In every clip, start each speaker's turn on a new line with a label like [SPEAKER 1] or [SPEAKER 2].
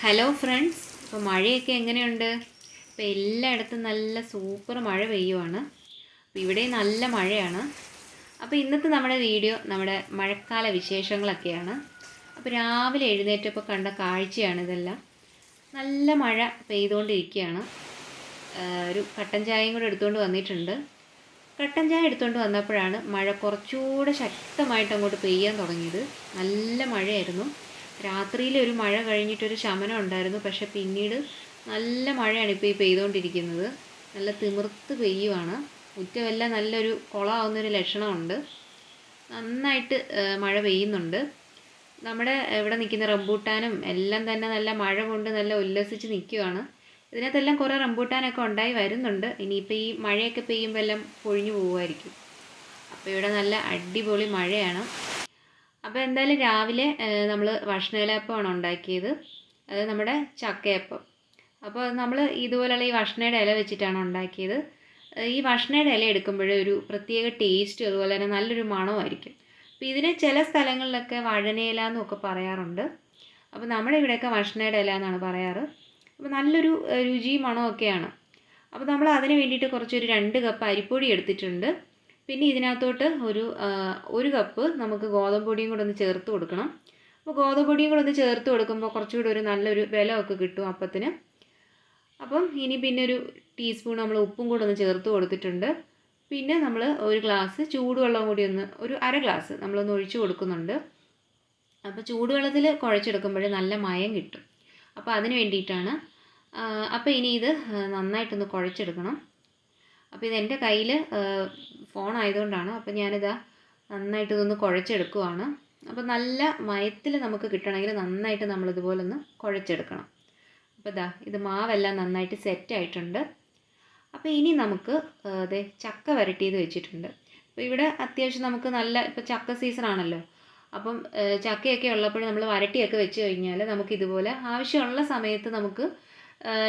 [SPEAKER 1] Hello friends ഇപ്പോൾ മഴയൊക്കെ എങ്ങനെയുണ്ട്? ഇപ്പോൾ എല്ലായിടത്തും നല്ല സൂപ്പർ മഴ പെയ്യുവാണ്. അപ്പോൾ ഇവിടെ നല്ല മഴയാണ്. അപ്പോൾ ഇന്നത്തെ നമ്മുടെ വീഡിയോ നമ്മുടെ മഴക്കാല വിശേഷങ്ങളൊക്കെയാണ്. അപ്പോൾ രാവിലെ എഴുന്നേറ്റപ്പോൾ കണ്ട കാഴ്ചയാണ് ഇതെല്ലാം. നല്ല മഴ പെയ്തുകൊണ്ടിരിക്കുകയാണ്. ഒരു കട്ടൻ ചായയും കൂടെ എടുത്തുകൊണ്ട് വന്നിട്ടുണ്ട്. കട്ടൻ ചായ എടുത്തുകൊണ്ട് വന്നപ്പോഴാണ് മഴ കുറച്ചുകൂടെ ശക്തമായിട്ട് അങ്ങോട്ട് പെയ്യാൻ തുടങ്ങിയത്. നല്ല മഴയായിരുന്നു. രാത്രിയിൽ ഒരു മഴ കഴിഞ്ഞിട്ടൊരു ശമനം ഉണ്ടായിരുന്നു. പക്ഷെ പിന്നീട് നല്ല മഴയാണ് ഇപ്പോൾ ഈ പെയ്തുകൊണ്ടിരിക്കുന്നത് നല്ല തിമിർത്ത് പെയ്യുവാണ്. മുറ്റമെല്ലാം നല്ലൊരു കുളമാവുന്നൊരു ലക്ഷണമുണ്ട്. നന്നായിട്ട് മഴ പെയ്യുന്നുണ്ട്. നമ്മുടെ ഇവിടെ നിൽക്കുന്ന റംബൂട്ടാനും എല്ലാം തന്നെ നല്ല മഴ കൊണ്ട് നല്ല ഉല്ലസിച്ച് നിൽക്കുവാണ്. ഇതിനകത്തെല്ലാം കുറേ റംബൂട്ടാനൊക്കെ ഉണ്ടായി വരുന്നുണ്ട്. ഇനിയിപ്പോൾ ഈ മഴയൊക്കെ പെയ്യുമ്പോൾ എല്ലാം പൊഴിഞ്ഞു പോകുമായിരിക്കും അപ്പോൾ ഇവിടെ നല്ല അടിപൊളി മഴയാണ്. അപ്പോൾ എന്തായാലും രാവിലെ നമ്മൾ ഭക്ഷണയിലപ്പമാണ് ഉണ്ടാക്കിയത്. അത് നമ്മുടെ ചക്കയപ്പം. അപ്പോൾ നമ്മൾ ഇതുപോലെയുള്ള ഈ ഭക്ഷണയുടെ ഇല വെച്ചിട്ടാണ് ഉണ്ടാക്കിയത്. ഈ ഭക്ഷണയുടെ ഇല എടുക്കുമ്പോഴേ ഒരു പ്രത്യേക ടേസ്റ്റ് അതുപോലെ തന്നെ നല്ലൊരു മണമായിരിക്കും. അപ്പോൾ ഇതിന് ചില സ്ഥലങ്ങളിലൊക്കെ വഴനയില എന്നൊക്കെ പറയാറുണ്ട്. അപ്പോൾ നമ്മുടെ ഇവിടെയൊക്കെ ഭക്ഷണയുടെ ഇല എന്നാണ് പറയാറ്. അപ്പോൾ നല്ലൊരു രുചി മണമൊക്കെയാണ് അപ്പോൾ നമ്മൾ അതിന് വേണ്ടിയിട്ട് കുറച്ചൊരു രണ്ട് കപ്പ് അരിപ്പൊടി എടുത്തിട്ടുണ്ട്. പിന്നെ ഇതിനകത്തോട്ട് ഒരു ഒരു കപ്പ് നമുക്ക് ഗോതമ്പ് പൊടിയും കൂടെ ഒന്ന് ചേർത്ത് കൊടുക്കണം. അപ്പോൾ ഗോതമ്പ് പൊടിയും കൂടെ ഒന്ന് ചേർത്ത് കൊടുക്കുമ്പോൾ കുറച്ചുകൂടി ഒരു നല്ലൊരു ബലമൊക്കെ കിട്ടും അപ്പത്തിന്. അപ്പം ഇനി പിന്നെ ഒരു ടീസ്പൂൺ നമ്മൾ ഉപ്പും കൂടെ ഒന്ന് ചേർത്ത് കൊടുത്തിട്ടുണ്ട്. പിന്നെ നമ്മൾ ഒരു ഗ്ലാസ് ചൂടുവെള്ളം കൂടി ഒന്ന് ഒരു അര ഗ്ലാസ് നമ്മളൊന്ന് ഒഴിച്ച് കൊടുക്കുന്നുണ്ട്. അപ്പോൾ ചൂടുവെള്ളത്തിൽ കുഴച്ചെടുക്കുമ്പോൾ നല്ല മയം കിട്ടും. അപ്പോൾ അതിന് വേണ്ടിയിട്ടാണ് അപ്പോൾ ഇനി ഇത് നന്നായിട്ടൊന്ന് കുഴച്ചെടുക്കണം. അപ്പോൾ ഇത് എന്റെ കയ്യിൽ ഫോൺ ആയതുകൊണ്ടാണ് അപ്പോൾ ഞാനിതാ നന്നായിട്ട് ഇതൊന്ന് കുഴച്ചെടുക്കുവാണ്. അപ്പോൾ നല്ല മയത്തിൽ നമുക്ക് കിട്ടണമെങ്കിൽ നന്നായിട്ട് നമ്മളിതുപോലെ ഒന്ന് കുഴച്ചെടുക്കണം. അപ്പോൾ ഇതാ ഇത് മാവെല്ലാം നന്നായിട്ട് സെറ്റ് ആയിട്ടുണ്ട്. അപ്പോൾ ഇനി നമുക്ക് അതെ ചക്ക വരട്ടിയത് വെച്ചിട്ടുണ്ട്. അപ്പോൾ ഇവിടെ അത്യാവശ്യം നമുക്ക് നല്ല ഇപ്പോൾ ചക്ക സീസൺ ആണല്ലോ. അപ്പം ചക്കയൊക്കെ ഉള്ളപ്പോൾ നമ്മൾ വരട്ടിയൊക്കെ വെച്ച് കഴിഞ്ഞാൽ നമുക്ക് ഇതുപോലെ ആവശ്യമുള്ള സമയത്ത് നമുക്ക്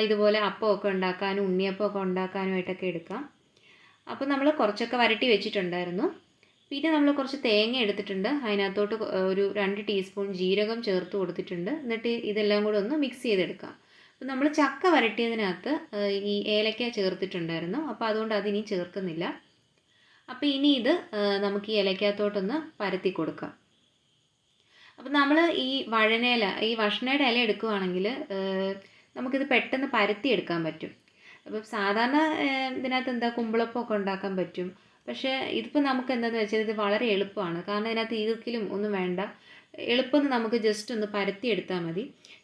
[SPEAKER 1] ഇതുപോലെ അപ്പമൊക്കെ ഉണ്ടാക്കാനും ഉണ്ണിയപ്പമൊക്കെ ഉണ്ടാക്കാനുമായിട്ടൊക്കെ എടുക്കാം. അപ്പോൾ നമ്മൾ കുറച്ചൊക്കെ വരട്ടി വെച്ചിട്ടുണ്ടായിരുന്നു. പിന്നെ നമ്മൾ കുറച്ച് തേങ്ങ എടുത്തിട്ടുണ്ട്. അതിനകത്തോട്ട് ഒരു രണ്ട് ടീസ്പൂൺ ജീരകം ചേർത്ത് കൊടുത്തിട്ടുണ്ട്. എന്നിട്ട് ഇതെല്ലാം കൂടെ ഒന്ന് മിക്സ് ചെയ്തെടുക്കാം. അപ്പോൾ നമ്മൾ ചക്ക വരട്ടിയതിനകത്ത് ഈ ഏലക്ക ചേർത്തിട്ടുണ്ടായിരുന്നു. അപ്പോൾ അതുകൊണ്ട് അതിനി ചേർക്കുന്നില്ല. അപ്പോൾ ഇനി ഇത് നമുക്ക് ഈ ഇലക്കകത്തോട്ടൊന്ന് പരത്തി കൊടുക്കാം. അപ്പോൾ നമ്മൾ ഈ വഴനയില ഈ വഷണയുടെ ഇല എടുക്കുവാണെങ്കിൽ നമുക്കിത് പെട്ടെന്ന് പരത്തി എടുക്കാൻ പറ്റും. അപ്പം സാധാരണ ഇതിനകത്ത് എന്താ കുമ്പിളപ്പമൊക്കെ ഉണ്ടാക്കാൻ പറ്റും. പക്ഷേ ഇതിപ്പോൾ നമുക്ക് എന്താണെന്ന് വെച്ചാൽ ഇത് വളരെ എളുപ്പമാണ്. കാരണം ഇതിനകത്ത് ഈർക്കിലും ഒന്നും വേണ്ട. എളുപ്പം നമുക്ക് ജസ്റ്റ് ഒന്ന് പരത്തി എടുത്താൽ മതി.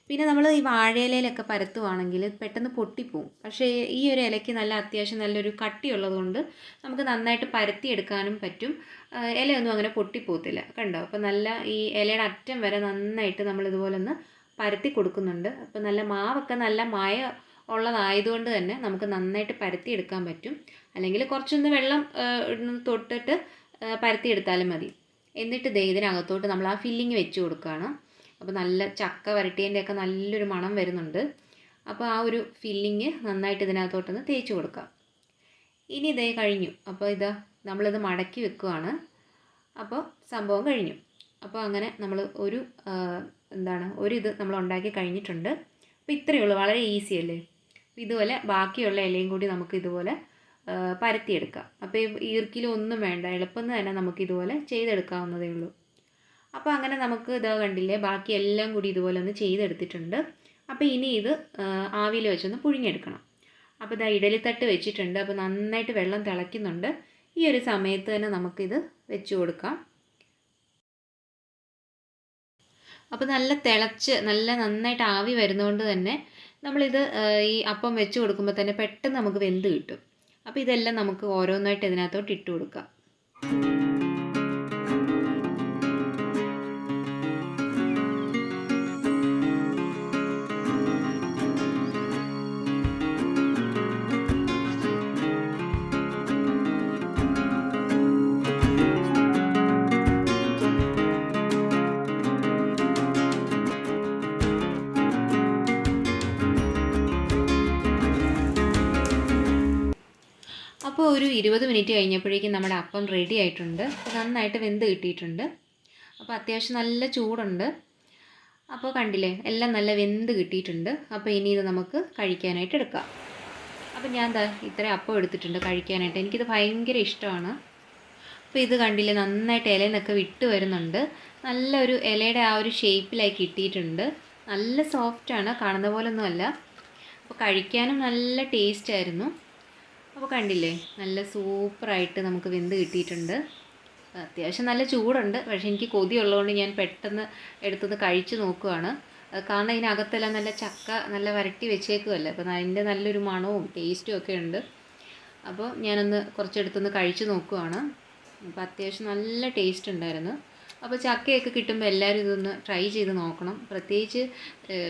[SPEAKER 1] പിന്നെ നമ്മൾ ഈ വാഴയിലയിലൊക്കെ പരത്തുവാണെങ്കിൽ പെട്ടെന്ന് പൊട്ടിപ്പോവും. പക്ഷേ ഈ ഒരു ഇലയ്ക്ക് നല്ല അത്യാവശ്യം നല്ലൊരു കട്ടിയുള്ളതുകൊണ്ട് നമുക്ക് നന്നായിട്ട് പരത്തി എടുക്കാനും പറ്റും ഇലയൊന്നും അങ്ങനെ പൊട്ടിപ്പോകത്തില്ല. കണ്ടോ? അപ്പോൾ നല്ല ഈ ഇലയുടെ അറ്റം വരെ നന്നായിട്ട് ഒന്ന് പരത്തി കൊടുക്കുന്നുണ്ട്. അപ്പോൾ നല്ല മാവൊക്കെ നല്ല മായ ഉള്ളതായതുകൊണ്ട് തന്നെ നമുക്ക് നന്നായിട്ട് പരത്തി എടുക്കാൻ പറ്റും. അല്ലെങ്കിൽ കുറച്ചൊന്ന് വെള്ളം തൊട്ടിട്ട് പരത്തിയെടുത്താലും മതി. എന്നിട്ട് ദേ ഇതിനകത്തോട്ട് നമ്മൾ ആ ഫില്ലിങ് വെച്ച് കൊടുക്കുകയാണ്. അപ്പോൾ നല്ല ചക്ക വരട്ടിയതിന്റെയൊക്കെ നല്ലൊരു മണം വരുന്നുണ്ട്. അപ്പോൾ ആ ഒരു ഫില്ലിങ് നന്നായിട്ട് ഇതിനകത്തോട്ടൊന്ന് തേച്ച് കൊടുക്കാം. ഇനി ഇതേ കഴിഞ്ഞു. അപ്പോൾ ഇതാ നമ്മളിത് മടക്കി വെക്കുകയാണ് അപ്പോൾ സംഭവം കഴിഞ്ഞു. അപ്പോൾ അങ്ങനെ നമ്മൾ ഒരു എന്താണ് ഒരു ഇത് നമ്മൾ ഉണ്ടാക്കി കഴിഞ്ഞിട്ടുണ്ട്. അപ്പോൾ ഇത്രയേ ഉള്ളൂ. വളരെ ഈസി അല്ലേ? ഇതുപോലെ ബാക്കിയുള്ള ഇലയും കൂടി നമുക്ക് ഇതുപോലെ പരത്തിയെടുക്കാം. അപ്പോൾ ഈർക്കിലും ഒന്നും വേണ്ട എളുപ്പം തന്നെ നമുക്ക് ഇതുപോലെ ചെയ്തെടുക്കാവുന്നതേ ഉള്ളൂ. അപ്പോൾ അങ്ങനെ നമുക്ക് ഇതാ കണ്ടില്ലേ ബാക്കി എല്ലാം കൂടി ഇതുപോലെ ഒന്ന് ചെയ്തെടുത്തിട്ടുണ്ട്. അപ്പോൾ ഇനി ഇത് ആവിയിൽ വെച്ചൊന്ന് പുഴുങ്ങിയെടുക്കണം. അപ്പോൾ ഇതാ ഇഡലിത്തട്ട് വെച്ചിട്ടുണ്ട്. അപ്പോൾ നന്നായിട്ട് വെള്ളം തിളയ്ക്കുന്നുണ്ട്. ഈ ഒരു സമയത്ത് തന്നെ നമുക്കിത് വെച്ച് കൊടുക്കാം. അപ്പോൾ നല്ല തിളച്ച് നല്ല നന്നായിട്ട് ആവി വരുന്നതുകൊണ്ട് തന്നെ നമ്മളിത് ഈ അപ്പം വെച്ച് കൊടുക്കുമ്പോൾ തന്നെ പെട്ടെന്ന് നമുക്ക് വെന്ത് കിട്ടും. അപ്പോൾ ഇതെല്ലാം നമുക്ക് ഓരോന്നായിട്ട് ഇതിനകത്തോട്ട് ഇട്ട് കൊടുക്കാം. ഒരു ഇരുപത് മിനിറ്റ് കഴിഞ്ഞപ്പോഴേക്കും നമ്മുടെ അപ്പം റെഡി ആയിട്ടുണ്ട്. നന്നായിട്ട് വെന്ത് കിട്ടിയിട്ടുണ്ട്. അപ്പോൾ അത്യാവശ്യം നല്ല ചൂടുണ്ട്. അപ്പോൾ കണ്ടില്ലേ എല്ലാം നല്ല വെന്ത് കിട്ടിയിട്ടുണ്ട്. അപ്പോൾ ഇനി ഇത് നമുക്ക് കഴിക്കാനായിട്ട് എടുക്കാം. അപ്പോൾ ഞാൻ ദാ ഇത്ര അപ്പം എടുത്തിട്ടുണ്ട് കഴിക്കാനായിട്ട്. എനിക്കിത് ഭയങ്കര ഇഷ്ടമാണ്. അപ്പോൾ ഇത് കണ്ടില്ലേ നന്നായിട്ട് ഇലയിൽ നിന്നൊക്കെ വിട്ട് വരുന്നുണ്ട്. നല്ലൊരു ഇലയുടെ ആ ഒരു ഷേപ്പിലായി കിട്ടിയിട്ടുണ്ട്. നല്ല സോഫ്റ്റാണ് കാണുന്ന പോലൊന്നുമല്ല. അപ്പോൾ കഴിക്കാനും നല്ല ടേസ്റ്റ് ആയിരുന്നു. അപ്പോൾ കണ്ടില്ലേ നല്ല സൂപ്പറായിട്ട് നമുക്ക് വെന്ത് കിട്ടിയിട്ടുണ്ട്. അത്യാവശ്യം നല്ല ചൂടുണ്ട് പക്ഷേ എനിക്ക് കൊതിയുള്ളതുകൊണ്ട് ഞാൻ പെട്ടെന്ന് എടുത്തത് കഴിച്ചു നോക്കുവാണ്. കാരണം ഇതിനകത്തെല്ലാം നല്ല ചക്ക നല്ല വരട്ടി വെച്ചേക്കുമല്ലേ അപ്പോൾ അതിന്റെ നല്ലൊരു മണവും ടേസ്റ്റും ഒക്കെ ഉണ്ട്. അപ്പോൾ ഞാനൊന്ന് കുറച്ചെടുത്തൊന്ന് കഴിച്ചു നോക്കുവാണ്. അപ്പോൾ അത്യാവശ്യം നല്ല ടേസ്റ്റ് ഉണ്ടായിരുന്നു. അപ്പോൾ ചക്കയൊക്കെ കിട്ടുമ്പോൾ എല്ലാവരും ഇതൊന്ന് ട്രൈ ചെയ്ത് നോക്കണം. പ്രത്യേകിച്ച്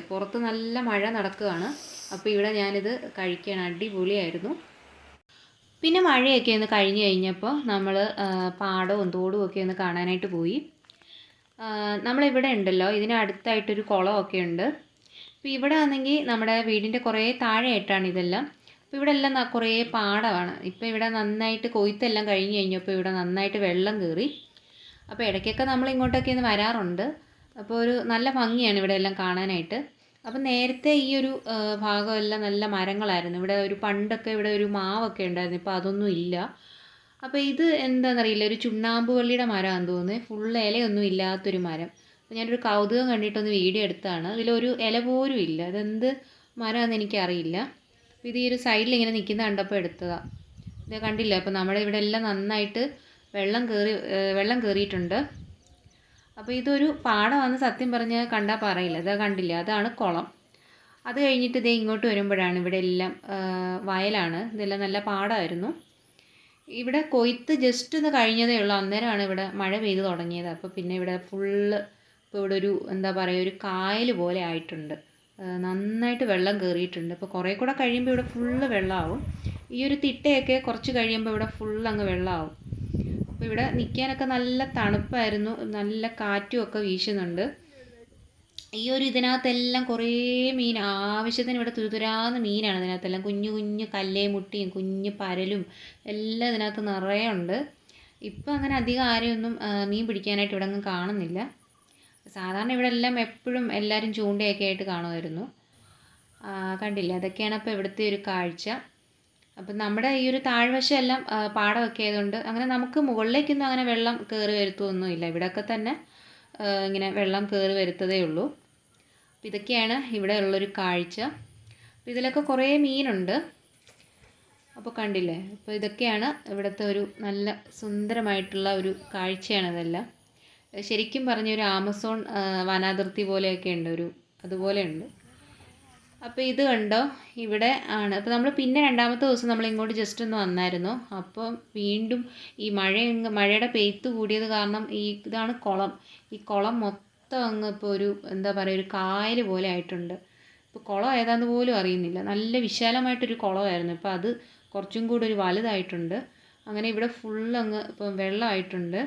[SPEAKER 1] പുറത്ത് നല്ല മഴ നടക്കുകയാണ്. അപ്പോൾ ഇവിടെ ഞാനിത് കഴിക്കാൻ അടിപൊളിയായിരുന്നു. പിന്നെ മഴയൊക്കെ ഒന്ന് കഴിഞ്ഞ് കഴിഞ്ഞപ്പോൾ നമ്മൾ പാടവും തോടും ഒക്കെ ഒന്ന് കാണാനായിട്ട് പോയി. നമ്മളിവിടെ ഉണ്ടല്ലോ. ഇതിന് അടുത്തായിട്ടൊരു കുളമൊക്കെ ഉണ്ട്. അപ്പോൾ ഇവിടെ ആണെങ്കിൽ നമ്മുടെ വീടിന്റെ കുറേ താഴെയായിട്ടാണ് ഇതെല്ലാം. അപ്പോൾ ഇവിടെ എല്ലാം കുറേ പാടമാണ്. ഇപ്പോൾ ഇവിടെ നന്നായിട്ട് കൊയ്ത്തെല്ലാം കഴിഞ്ഞ് കഴിഞ്ഞപ്പോൾ ഇവിടെ നന്നായിട്ട് വെള്ളം കയറി. അപ്പോൾ ഇടയ്ക്കൊക്കെ നമ്മൾ ഇങ്ങോട്ടൊക്കെ ഒന്ന് വരാറുണ്ട്. അപ്പോൾ ഒരു നല്ല ഭംഗിയാണ് ഇവിടെ എല്ലാം കാണാനായിട്ട്. അപ്പം നേരത്തെ ഈ ഒരു ഭാഗം ഭാഗമെല്ലാം നല്ല മരങ്ങളായിരുന്നു. ഇവിടെ ഒരു പണ്ടൊക്കെ ഇവിടെ ഒരു മാവൊക്കെ ഉണ്ടായിരുന്നു. ഇപ്പോൾ അതൊന്നും ഇല്ല. അപ്പോൾ ഇത് എന്താണെന്നറിയില്ല ഒരു ചുണ്ണാമ്പ് വള്ളിയുടെ മരമാണെന്ന് തോന്നുന്നത് ഫുൾ ഇലയൊന്നും ഇല്ലാത്തൊരു മരം. അപ്പോൾ ഞാനൊരു കൗതുകം കണ്ടിട്ടൊന്ന് വീഡിയോ എടുത്താണ്. ഇതിലൊരു ഇല പോലും ഇല്ല. ഇതെന്ത് മരമാണെന്ന് എനിക്കറിയില്ല. അപ്പോൾ ഇത് ഈ ഒരു സൈഡിൽ ഇങ്ങനെ നിൽക്കുന്ന കണ്ടപ്പോൾ എടുത്തതാണ് ഇത് കണ്ടില്ല? അപ്പോൾ നമ്മുടെ ഇവിടെ എല്ലാം നന്നായിട്ട് വെള്ളം കയറി വെള്ളം കയറിയിട്ടുണ്ട് അപ്പോൾ ഇതൊരു പാടമാണെന്ന് സത്യം പറഞ്ഞ് കണ്ടാൽ പറയില്ല. ഇത് കണ്ടില്ല? അതാണ് കുളം. അത് കഴിഞ്ഞിട്ട് ഇതേ ഇങ്ങോട്ട് വരുമ്പോഴാണ് ഇവിടെ എല്ലാം വയലാണ്. ഇതെല്ലാം നല്ല പാടമായിരുന്നു ഇവിടെ കൊയ്ത്ത് ജസ്റ്റ് ഒന്ന് കഴിഞ്ഞതേ ഉള്ളൂ. അന്നേരമാണ് ഇവിടെ മഴ പെയ്ത് തുടങ്ങിയത്. അപ്പോൾ പിന്നെ ഇവിടെ ഫുള്ള് ഇപ്പോൾ ഇവിടെ ഒരു എന്താ പറയുക ഒരു കായൽ പോലെ ആയിട്ടുണ്ട്. നന്നായിട്ട് വെള്ളം കയറിയിട്ടുണ്ട് അപ്പോൾ കുറേ കൂടെ കഴിയുമ്പോൾ ഇവിടെ ഫുള്ള് വെള്ളമാവും ഈ ഒരു തിട്ടയൊക്കെ കുറച്ച് കഴിയുമ്പോൾ ഇവിടെ ഫുള്ള് അങ്ങ് വെള്ളമാവും അപ്പോൾ ഇവിടെ നിൽക്കാനൊക്കെ നല്ല തണുപ്പായിരുന്നു. നല്ല കാറ്റും ഒക്കെ വീശുന്നുണ്ട്. ഈ ഒരു ഇതിനകത്തെല്ലാം കുറേ മീൻ. ആവശ്യത്തിന് ഇവിടെ തുരുതുരാന്ന് മീനാണ് ഇതിനകത്തെല്ലാം. കുഞ്ഞു കുഞ്ഞു കല്ലേ മുട്ടിയും കുഞ്ഞു പരലും എല്ലാം ഇതിനകത്ത് നിറയെ ഉണ്ട്. ഇപ്പം അങ്ങനെ അധികം ആരെയൊന്നും മീൻ പിടിക്കാനായിട്ട് ഇവിടെ ഒന്നും കാണുന്നില്ല. സാധാരണ ഇവിടെ എല്ലാം എപ്പോഴും എല്ലാവരും ചൂണ്ടയൊക്കെ ആയിട്ട് കാണുമായിരുന്നു. കണ്ടില്ല? അതൊക്കെയാണ് അപ്പോൾ ഇവിടുത്തെ ഒരു കാഴ്ച. അപ്പം നമ്മുടെ ഈ ഒരു താഴ്വശം എല്ലാം പാടമൊക്കെ ആയതുകൊണ്ട് അങ്ങനെ നമുക്ക് മുകളിലേക്കൊന്നും അങ്ങനെ വെള്ളം കയറി വരുത്തുമൊന്നുമില്ല ഇവിടെയൊക്കെ തന്നെ ഇങ്ങനെ വെള്ളം കയറി വരുത്തതേ ഉള്ളൂ. അപ്പം ഇതൊക്കെയാണ് ഇവിടെ ഉള്ളൊരു കാഴ്ച. അപ്പം ഇതിലൊക്കെ കുറേ മീനുണ്ട്. അപ്പോൾ കണ്ടില്ലേ? അപ്പോൾ ഇതൊക്കെയാണ് ഇവിടുത്തെ ഒരു നല്ല സുന്ദരമായിട്ടുള്ള ഒരു കാഴ്ചയാണ് ഇതെല്ലാം. ശരിക്കും പറഞ്ഞ ഒരു ആമസോൺ വനാതിർത്തി പോലെയൊക്കെ ഉണ്ട് ഒരു അതുപോലെ ഉണ്ട് അപ്പോൾ ഇത് കണ്ടോ? ഇവിടെ ആണ്. അപ്പോൾ നമ്മൾ പിന്നെ രണ്ടാമത്തെ ദിവസം നമ്മൾ ഇങ്ങോട്ട് ജസ്റ്റ് ഒന്ന് വന്നായിരുന്നു. അപ്പോൾ വീണ്ടും ഈ മഴ മഴയുടെ പെയ്ത്ത് കൂടിയത് കാരണം ഈ ഇതാണ് കുളം. ഈ കുളം മൊത്തം അങ്ങ് ഇപ്പോൾ ഒരു എന്താ പറയുക ഒരു കായൽ പോലെ ആയിട്ടുണ്ട്. ഇപ്പോൾ കുളം ഏതാന്ന് പോലും അറിയുന്നില്ല. നല്ല വിശാലമായിട്ടൊരു കുളമായിരുന്നു. ഇപ്പോൾ അത് കുറച്ചും കൂടി ഒരു വലുതായിട്ടുണ്ട്. അങ്ങനെ ഇവിടെ ഫുൾ അങ്ങ് ഇപ്പം വെള്ളമായിട്ടുണ്ട്.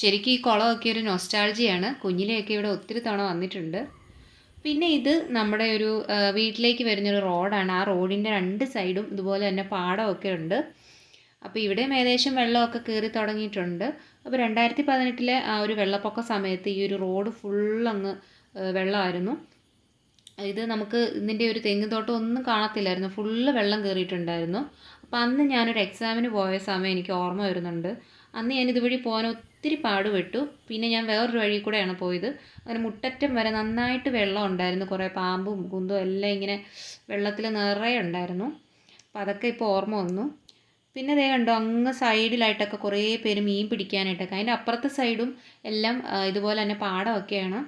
[SPEAKER 1] ശരിക്കും ഈ കുളമൊക്കെ ഒരു നൊസ്റ്റാൾജിയാണ് കുഞ്ഞിലെയൊക്കെ ഇവിടെ ഒത്തിരി തവണ വന്നിട്ടുണ്ട്. പിന്നെ ഇത് നമ്മുടെ ഒരു വീട്ടിലേക്ക് വരുന്നൊരു റോഡാണ്. ആ റോഡിന്റെ രണ്ട് സൈഡും ഇതുപോലെ തന്നെ പാടമൊക്കെ ഉണ്ട്. അപ്പോൾ ഇവിടെയും ഏകദേശം വെള്ളമൊക്കെ കയറി തുടങ്ങിയിട്ടുണ്ട്. അപ്പോൾ രണ്ടായിരത്തി പതിനെട്ടിലെ ആ ഒരു വെള്ളപ്പൊക്ക സമയത്ത് ഈ ഒരു റോഡ് ഫുള്ളങ്ങ് വെള്ളമായിരുന്നു. ഇത് നമുക്ക് ഇതിന്റെ ഒരു തെങ്ങ് തോട്ടം ഒന്നും കാണത്തില്ലായിരുന്നു. ഫുള്ള് വെള്ളം കയറിയിട്ടുണ്ടായിരുന്നു അപ്പോൾ അന്ന് ഞാനൊരു എക്സാമിന് പോയ സമയം എനിക്ക് ഓർമ്മ വരുന്നുണ്ട്. അന്ന് ഞാൻ ഇതുവഴി പോകാൻ ഒത്തിരി പാടുപെട്ടു. പിന്നെ ഞാൻ വേറൊരു വഴി കൂടെയാണ് പോയത്. അങ്ങനെ മുട്ടറ്റം വരെ നന്നായിട്ട് വെള്ളം ഉണ്ടായിരുന്നു. കുറേ പാമ്പും കുന്തും എല്ലാം ഇങ്ങനെ വെള്ളത്തിൽ നിറയെ ഉണ്ടായിരുന്നു. അപ്പോൾ അതൊക്കെ ഇപ്പോൾ ഓർമ്മ വന്നു. പിന്നെ ദേ കണ്ടോ അങ്ങ് സൈഡിലായിട്ടൊക്കെ കുറേ പേര് മീൻ പിടിക്കാനായിട്ടൊക്കെ. അതിന്റെ അപ്പുറത്തെ സൈഡും എല്ലാം ഇതുപോലെ തന്നെ പാടമൊക്കെയാണ്.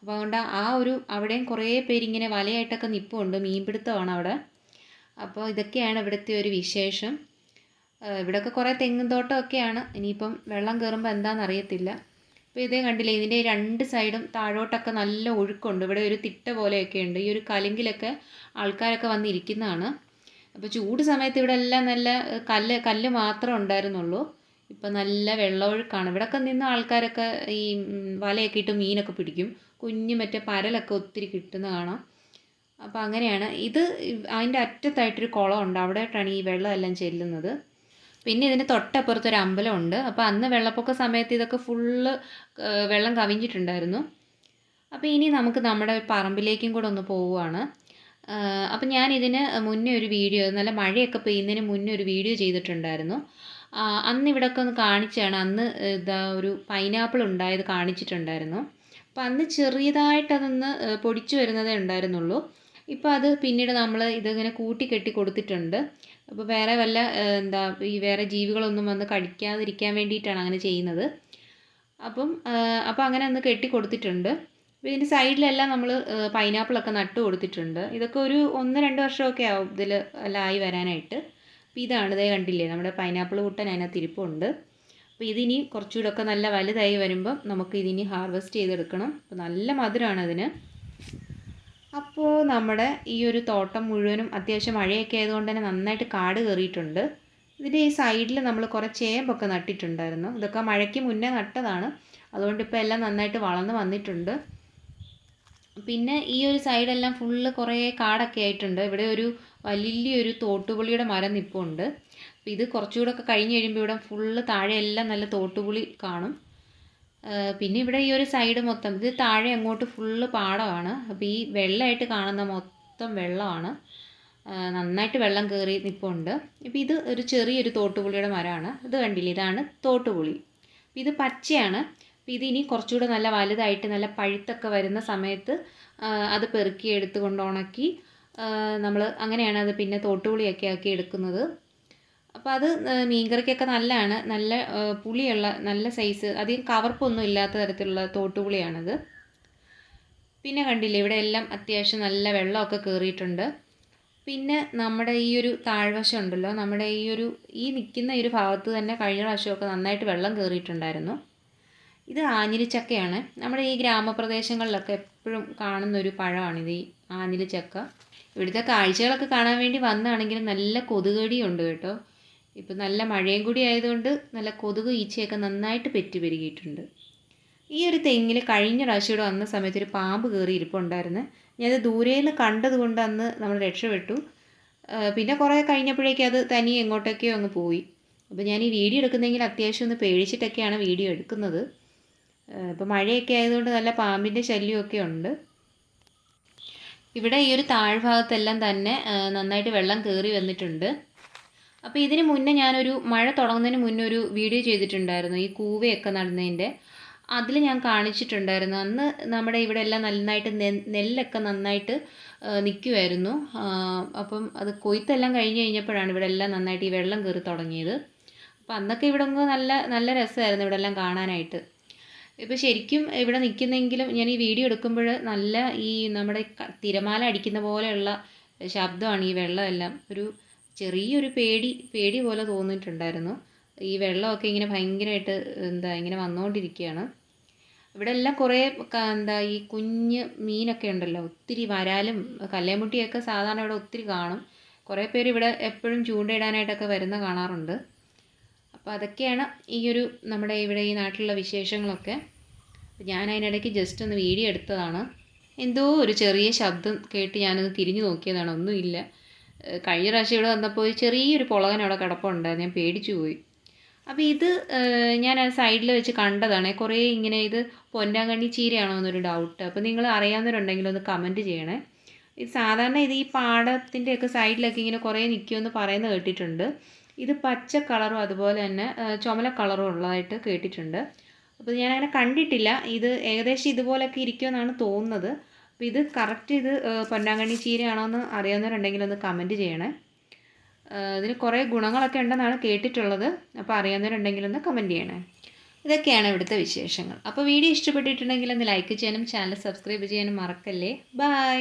[SPEAKER 1] അപ്പോൾ അതുകൊണ്ട് ആ ഒരു അവിടെയും കുറേ പേര് പേരിങ്ങനെ വലയായിട്ടൊക്കെ നിൽപ്പുണ്ട് മീൻപിടുത്തമാണ് അവിടെ. അപ്പോൾ ഇതൊക്കെയാണ് ഇവിടുത്തെ ഒരു വിശേഷം. ഇവിടെയൊക്കെ കുറേ തെങ്ങും തോട്ടമൊക്കെയാണ് ഇനിയിപ്പം വെള്ളം കയറുമ്പോൾ എന്താണെന്ന് അറിയത്തില്ല അപ്പോൾ ഇതേ കണ്ടില്ലേ ഇതിന്റെ രണ്ട് സൈഡും താഴോട്ടൊക്കെ നല്ല ഒഴുക്കുണ്ട്. ഇവിടെ ഒരു തിട്ട പോലെയൊക്കെ ഉണ്ട്. ഈ ഒരു കലിങ്കിലൊക്കെ ആൾക്കാരൊക്കെ വന്നിരിക്കുന്നതാണ് അപ്പോൾ ചൂട് സമയത്ത് ഇവിടെ എല്ലാം നല്ല കല്ല് കല്ല് മാത്രം ഉണ്ടായിരുന്നുള്ളൂ. ഇപ്പം നല്ല വെള്ളമൊഴുക്കാണ് ഇവിടെയൊക്കെ നിന്ന് ആൾക്കാരൊക്കെ ഈ വലയൊക്കെ ഇട്ട് മീനൊക്കെ പിടിക്കും. കുഞ്ഞു മറ്റേ പരലൊക്കെ ഒത്തിരി കിട്ടുന്ന കാണാം. അപ്പോൾ അങ്ങനെയാണ്. ഇത് അതിന്റെ അറ്റത്തായിട്ടൊരു കുളമുണ്ട് അവിടെയായിട്ടാണ് ഈ വെള്ളമെല്ലാം ചെല്ലുന്നത്. പിന്നെ ഇതിന് തൊട്ടപ്പുറത്ത് ഒരു അമ്പലമുണ്ട്. അപ്പോൾ അന്ന് വെള്ളപ്പൊക്ക സമയത്ത് ഇതൊക്കെ ഫുള്ള് വെള്ളം കവിഞ്ഞിട്ടുണ്ടായിരുന്നു. അപ്പോൾ ഇനി നമുക്ക് നമ്മുടെ പറമ്പിലേക്കും കൂടെ ഒന്ന് പോവുകയാണ് അപ്പം ഞാൻ ഇതിന് മുന്നേ ഒരു വീഡിയോ നല്ല മഴയൊക്കെ പെയ്യുന്നതിന് മുന്നേ ഒരു വീഡിയോ ചെയ്തിട്ടുണ്ടായിരുന്നു. അന്ന് ഇവിടെയൊക്കെ ഒന്ന് കാണിച്ചാണ്. അന്ന് ഇതാ ഒരു പൈനാപ്പിൾ ഉണ്ടായത് കാണിച്ചിട്ടുണ്ടായിരുന്നു. അപ്പം അന്ന് ചെറിയതായിട്ടതൊന്ന് പൊടിച്ചു വരുന്നതേ ഉണ്ടായിരുന്നുള്ളൂ. ഇപ്പോൾ അത് പിന്നീട് നമ്മൾ ഇതിങ്ങനെ കൂട്ടി കെട്ടി കൊടുത്തിട്ടുണ്ട്. അപ്പോൾ വേറെ വല്ല എന്താ ഈ വേറെ ജീവികളൊന്നും വന്ന് കടിക്കാതിരിക്കാൻ വേണ്ടിയിട്ടാണ് അങ്ങനെ ചെയ്യുന്നത്. അപ്പം അപ്പോൾ അങ്ങനെ ഒന്ന് കെട്ടി കൊടുത്തിട്ടുണ്ട്. അപ്പോൾ ഇതിന്റെ സൈഡിലെല്ലാം നമ്മൾ പൈനാപ്പിളൊക്കെ നട്ട് കൊടുത്തിട്ടുണ്ട്. ഇതൊക്കെ ഒരു ഒന്ന് രണ്ട് വർഷമൊക്കെ ആവും ഇതിൽ എല്ലാം ആയി വരാനായിട്ട്. അപ്പോൾ ഇതാണ് ഇതേ കണ്ടില്ലേ നമ്മുടെ പൈനാപ്പിൾ കൂട്ടാൻ അതിനകത്ത് ഇരിപ്പുണ്ട്. അപ്പോൾ ഇതിനി കുറച്ചുകൂടെ ഒക്കെ നല്ല വലുതായി വരുമ്പം നമുക്ക് ഇതിനി ഹാർവെസ്റ്റ് ചെയ്തെടുക്കണം. അപ്പോൾ നല്ല മധുരമാണ് അതിന്. അപ്പോൾ നമ്മുടെ ഈ ഒരു തോട്ടം മുഴുവനും അത്യാവശ്യം മഴയൊക്കെ ആയതുകൊണ്ട് തന്നെ നന്നായിട്ട് കാട് കയറിയിട്ടുണ്ട് ഇതിന്റെ ഈ സൈഡിൽ നമ്മൾ കുറേ ചേമ്പൊക്കെ നട്ടിട്ടുണ്ടായിരുന്നു. ഇതൊക്കെ മഴയ്ക്ക് മുന്നേ നട്ടതാണ്. അതുകൊണ്ട് ഇപ്പോൾ എല്ലാം നന്നായിട്ട് വളർന്ന് വന്നിട്ടുണ്ട്. പിന്നെ ഈ ഒരു സൈഡെല്ലാം ഫുള്ള് കുറേ കാടൊക്കെ ആയിട്ടുണ്ട്. ഇവിടെ ഒരു വലിയൊരു തോട്ടുപുളിയുടെ മരം നിപ്പുണ്ട്. അപ്പോൾ ഇത് കുറച്ചുകൂടെ ഒക്കെ കഴിഞ്ഞ് കഴിയുമ്പോൾ ഇവിടെ ഫുള്ള് താഴെയെല്ലാം നല്ല തോട്ടുപുളി കാണും. പിന്നെ ഇവിടെ ഈ ഒരു സൈഡ് മൊത്തം ഇത് താഴെ അങ്ങോട്ട് ഫുള്ള് പാടമാണ്. അപ്പോൾ ഈ വെള്ളമായിട്ട് കാണുന്ന മൊത്തം വെള്ളമാണ്. നന്നായിട്ട് വെള്ളം കയറി നിൽപ്പുണ്ട് ഇപ്പോൾ ഇത് ഒരു ചെറിയൊരു തോട്ടുപുളിയുടെ മരമാണ്. ഇത് കണ്ടില്ലേ? ഇതാണ് തോട്ടുപുളി. ഇത് പച്ചയാണ്. അപ്പോൾ ഇതിനി കുറച്ചുകൂടെ നല്ല വലുതായിട്ട് നല്ല പഴുത്തൊക്കെ വരുന്ന സമയത്ത് അത് പെറുക്കി എടുത്തുകൊണ്ട് ഉണക്കി നമ്മൾ അങ്ങനെയാണ് അത് പിന്നെ തോട്ടുപുളിയൊക്കെ ആക്കി എടുക്കുന്നത്. അപ്പോൾ അത് മീൻകറിക്കൊക്കെ നല്ലതാണ്. നല്ല പുളിയുള്ള നല്ല സൈസ് അധികം കവർപ്പൊന്നും ഇല്ലാത്ത തരത്തിലുള്ള തോട്ടുപുളിയാണത്. പിന്നെ കണ്ടില്ലേ ഇവിടെ എല്ലാം അത്യാവശ്യം നല്ല വെള്ളമൊക്കെ കയറിയിട്ടുണ്ട് പിന്നെ നമ്മുടെ ഈ ഒരു താഴ്വശം ഉണ്ടല്ലോ നമ്മുടെ ഈ ഒരു ഈ നിൽക്കുന്ന ഈ ഒരു ഭാഗത്ത് തന്നെ കഴിഞ്ഞ പ്രാവശ്യമൊക്കെ നന്നായിട്ട് വെള്ളം കയറിയിട്ടുണ്ടായിരുന്നു ഇത് ആഞ്ഞിലിച്ചക്കയാണ്. നമ്മുടെ ഈ ഗ്രാമപ്രദേശങ്ങളിലൊക്കെ എപ്പോഴും കാണുന്ന ഒരു പഴമാണിത് ഈ ആഞ്ഞിലിച്ചക്ക. ഇവിടുത്തെ കാഴ്ചകളൊക്കെ കാണാൻ വേണ്ടി വന്നതാണെങ്കിലും നല്ല കൊതുകടിയുണ്ട് കേട്ടോ. ഇപ്പം നല്ല മഴയും കൂടി ആയതുകൊണ്ട് നല്ല കൊതുക് ഈച്ചയൊക്കെ നന്നായിട്ട് പെറ്റി പെരുകിയിട്ടുണ്ട്. ഈ ഒരു തെങ്ങിൽ കഴിഞ്ഞ പ്രാവശ്യം ഇവിടെ വന്ന സമയത്ത് ഒരു പാമ്പ് കയറി ഇരിപ്പുണ്ടായിരുന്നു ഞാനത് ദൂരെ നിന്ന് കണ്ടതുകൊണ്ട് അന്ന് നമ്മൾ രക്ഷപ്പെട്ടു. പിന്നെ കുറേ കഴിഞ്ഞപ്പോഴേക്കും അത് തനി എങ്ങോട്ടൊക്കെയോ അങ്ങ് പോയി. അപ്പോൾ ഞാൻ ഈ വീഡിയോ എടുക്കുന്നെങ്കിൽ അത്യാവശ്യം ഒന്ന് പേടിച്ചിട്ടൊക്കെയാണ് വീഡിയോ എടുക്കുന്നത്. ഇപ്പോൾ മഴയൊക്കെ ആയതുകൊണ്ട് നല്ല പാമ്പിന്റെ ശല്യമൊക്കെ ഉണ്ട്. ഇവിടെ ഈ ഒരു താഴ്ഭാഗത്തെല്ലാം തന്നെ നന്നായിട്ട് വെള്ളം കയറി വന്നിട്ടുണ്ട്. അപ്പോൾ ഇതിന് മുന്നേ ഞാനൊരു മഴ തുടങ്ങുന്നതിന് മുന്നേ ഒരു വീഡിയോ ചെയ്തിട്ടുണ്ടായിരുന്നു ഈ കൂവയൊക്കെ നടുന്നതിന്റെ. അതിൽ ഞാൻ കാണിച്ചിട്ടുണ്ടായിരുന്നു അന്ന് നമ്മുടെ ഇവിടെ എല്ലാം നന്നായിട്ട് നെല്ലൊക്കെ നന്നായിട്ട് നിൽക്കുമായിരുന്നു അപ്പം അത് കൊയ്ത്തെല്ലാം കഴിഞ്ഞ് കഴിഞ്ഞപ്പോഴാണ് ഇവിടെ എല്ലാം നന്നായിട്ട് ഈ വെള്ളം കയറി തുടങ്ങിയത്. അപ്പം അന്നൊക്കെ ഇവിടെ നല്ല നല്ല രസമായിരുന്നു ഇവിടെ എല്ലാം കാണാനായിട്ട്. ഇപ്പോൾ ശരിക്കും ഇവിടെ നിൽക്കുന്നെങ്കിലും ഞാൻ ഈ വീഡിയോ എടുക്കുമ്പോൾ നല്ല ഈ നമ്മുടെ തിരമാല അടിക്കുന്ന പോലെയുള്ള ശബ്ദമാണ് ഈ വെള്ളമെല്ലാം. ഒരു ചെറിയൊരു പേടി പേടി പോലെ തോന്നിയിട്ടുണ്ടായിരുന്നു. ഈ വെള്ളമൊക്കെ ഇങ്ങനെ ഭയങ്കരമായിട്ട് എന്താ ഇങ്ങനെ വന്നുകൊണ്ടിരിക്കുകയാണ് ഇവിടെ എല്ലാം കുറേ എന്താ ഈ കുഞ്ഞ് മീനൊക്കെ ഉണ്ടല്ലോ. ഒത്തിരി വരാലും കല്ലേമുട്ടിയൊക്കെ സാധാരണ ഇവിടെ ഒത്തിരി കാണും. കുറേ പേര് ഇവിടെ എപ്പോഴും ചൂണ്ടയിടാനായിട്ടൊക്കെ വരുന്ന കാണാറുണ്ട്. അപ്പോൾ അതൊക്കെയാണ് ഈ ഒരു നമ്മുടെ ഇവിടെ ഈ നാട്ടിലുള്ള വിശേഷങ്ങളൊക്കെ. ഞാൻ അതിനിടയ്ക്ക് ജസ്റ്റ് ഒന്ന് വീഡിയോ എടുത്തതാണ്. എന്തോ ഒരു ചെറിയ ശബ്ദം കേട്ട് ഞാനൊന്ന് തിരിഞ്ഞു നോക്കിയതാണ്. ഒന്നുമില്ല. കഴിഞ്ഞ പ്രാവശ്യം ഇവിടെ വന്നപ്പോൾ ചെറിയൊരു പുളകൻ അവിടെ കിടപ്പുണ്ടായിരുന്നു. ഞാൻ പേടിച്ചു പോയി. അപ്പോൾ ഇത് ഞാൻ ആ സൈഡിൽ വെച്ച് കണ്ടതാണ്. കുറേ ഇങ്ങനെ ഇത് പൊന്നാങ്കണ്ണി ചീരയാണോ എന്നൊരു ഡൗട്ട് അപ്പോൾ നിങ്ങൾ അറിയാവുന്നവരുണ്ടെങ്കിൽ ഒന്ന് കമന്റ് ചെയ്യണേ. ഇത് സാധാരണ ഇത് ഈ പാടത്തിന്റെയൊക്കെ സൈഡിലൊക്കെ ഇങ്ങനെ കുറേ നിൽക്കുമെന്ന് പറയുന്നത് കേട്ടിട്ടുണ്ട്. ഇത് പച്ച കളറും അതുപോലെ തന്നെ ചുമല കളറും ഉള്ളതായിട്ട് കേട്ടിട്ടുണ്ട്. അപ്പോൾ ഞാനങ്ങനെ കണ്ടിട്ടില്ല. ഇത് ഏകദേശം ഇതുപോലൊക്കെ ഇരിക്കുമെന്നാണ് തോന്നുന്നത്. അപ്പോൾ ഇത് കറക്റ്റ് ഇത് പൊന്നാങ്കണ്ണി ചീരയാണോ എന്ന് അറിയാവുന്നവരുണ്ടെങ്കിൽ ഒന്ന് കമന്റ് ചെയ്യണേ ഇതിന് കുറേ ഗുണങ്ങളൊക്കെ ഉണ്ടെന്നാണ് കേട്ടിട്ടുള്ളത്. അപ്പോൾ അറിയാവുന്നവരുണ്ടെങ്കിൽ ഒന്ന് കമന്റ് ചെയ്യണേ. ഇതൊക്കെയാണ് ഇവിടുത്തെ വിശേഷങ്ങൾ. അപ്പോൾ വീഡിയോ ഇഷ്ടപ്പെട്ടിട്ടുണ്ടെങ്കിൽ ഒന്ന് ലൈക്ക് ചെയ്യാനും ചാനൽ സബ്സ്ക്രൈബ് ചെയ്യാനും മറക്കല്ലേ. ബൈ